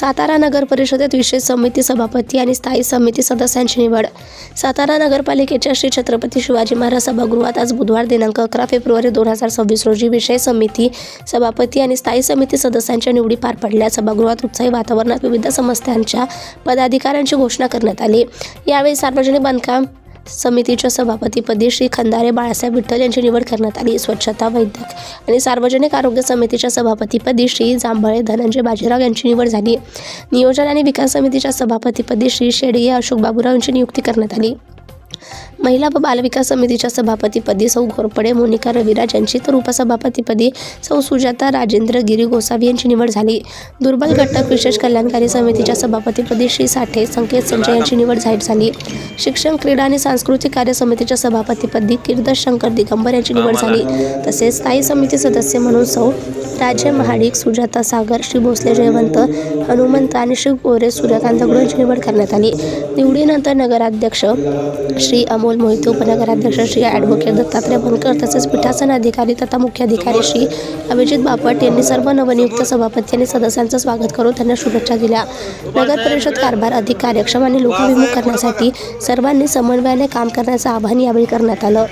सातारा नगर परिषदेत विशेष समिती सभापती आणि स्थायी समिती सदस्यांची निवड. सातारा नगरपालिकेच्या श्री छत्रपती शिवाजी महाराज सभागृहात आज बुधवार दिनांक अकरा फेब्रुवारी दोन हजार सव्वीस रोजी विषय समिती सभापती आणि स्थायी समिती सदस्यांच्या निवडी पार पडल्या. सभागृहात उत्साही वातावरणात विविध संस्थांच्या पदाधिकाऱ्यांची घोषणा करण्यात आली. यावेळी सार्वजनिक बांधकाम समितीच्या सभापतीपदी श्री खंदारे बाळासाहेब विठ्ठल यांची निवड करण्यात आली. स्वच्छता वैद्यक आणि सार्वजनिक आरोग्य समितीच्या सभापतीपदी श्री जांभळे धनंजय बाजीराव यांची निवड झाली. नियोजन आणि विकास समितीच्या सभापतीपदी श्री शेडगे अशोक बाबूराव यांची नियुक्ती करण्यात आली. महिला व बालविकास समितीच्या सभापतीपदी सौ घोरपडे मोनिका रविराज यांची तर उपसभापतीपदी सौ सुजाता राजेंद्र गिरी गोसावी यांची निवड झाली. दुर्बल घटक विशेष कल्याणकारी समितीच्या सभापतीपदी श्री साठे संकेत संजय यांची निवड जाहीर झाली. शिक्षण क्रीडा आणि सांस्कृतिक कार्य समितीच्या सभापतीपदी कीर्तन शंकर दिगंबर यांची निवड झाली. तसेच स्थायी समिती सदस्य म्हणून सौ राजे महाडिक सुजाता सागर श्री भोसले जयवंत हनुमंत आणि श्री गोरे सूर्यकांत गुरु यांची निवड करण्यात आली. निवडीनंतर नगराध्यक्ष श्री अमोल मोहिते उपनगराध्यक्ष श्री ॲडव्होकेट दत्तात्रय बनकर तसेच पीठासन अधिकारी तथा मुख्याधिकारी श्री अभिजित बापट यांनी सर्व नवनियुक्त सभापती आणि सदस्यांचं स्वागत करून त्यांना शुभेच्छा दिल्या. नगर परिषद कारभार अधिक कार्यक्षम आणि लोकाभिमुख करण्यासाठी सर्वांनी समन्वयाने काम करण्याचं आवाहन यावेळी करण्यात आलं.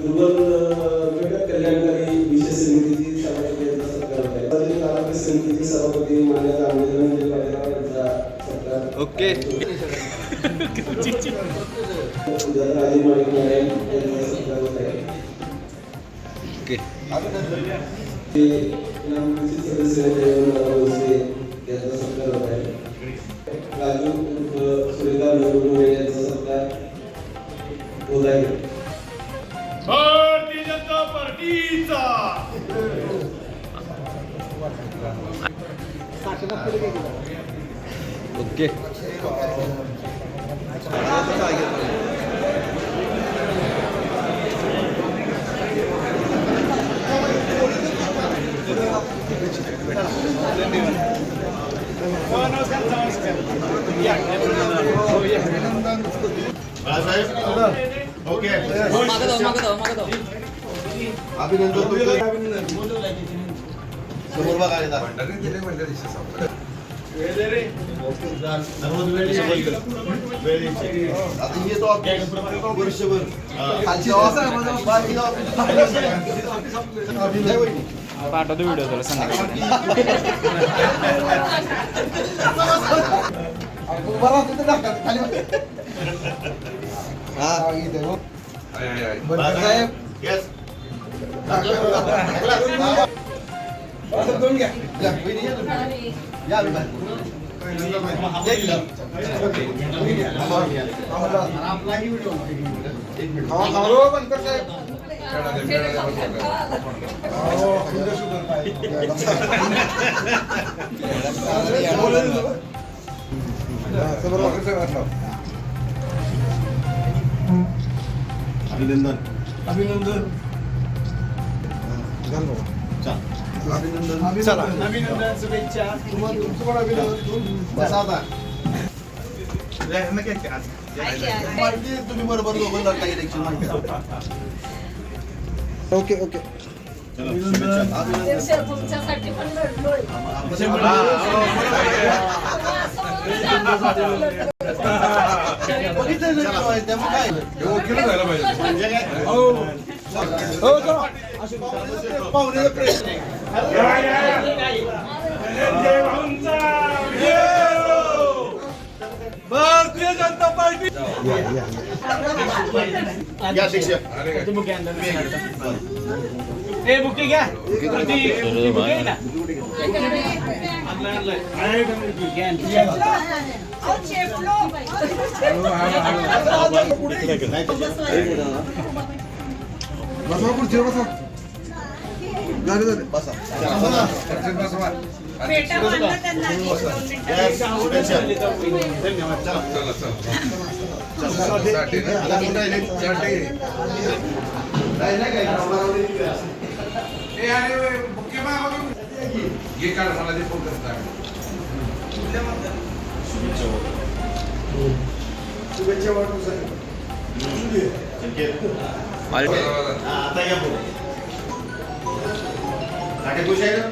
दुर्बल कल्याणकारी विशेष समितीची समितीचे सभापती यांचा ओके. राजे माणिक नारायण यांचा सत्कार होत आहे ओके ते नामनिश्चित सदस्य भोसले यांचा सत्कार होत आहे राजू सुरेखा यांचा सत्कार होत आहे भारतीय जनता पार्टीचा. ओके बाळासाहेब ओके अभिनंदन समोर बघायला आता येतो ऑफिस वर्षभर. पाठवतो व्हिडिओ तुला संध्याकाळी दोन घ्या. या, वहिनी या तुम्ही. या, आम्ही बाहेर. या इकडं. खावा, खावा, हो, बनकर साहेब. हो, शुगर, शुगर. हा, समोर बनकर साहेब असला. अभिनंदन अभिनंदन अभिनंदन. चला अभिनंदन शुभेच्छा. तुम्हाला तुमचं पण अभिनंदन बसा आता पार्टी तुम्ही बरोबर दोघं लढता इलेक्शन ओके ओके. तुमच्यासाठी पण लढलोय पाहुणे प्रश्न भारतीय जनता पार्टी या बुके घ्या बसा पुढे बसा. त्यांना एक दोन मिनिटं. धन्यवाद. चला. शुभेच्छा वाटू हा, आता या काटे खुश आहे ना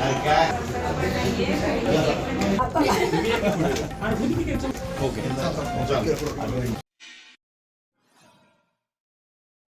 अरे काय ओके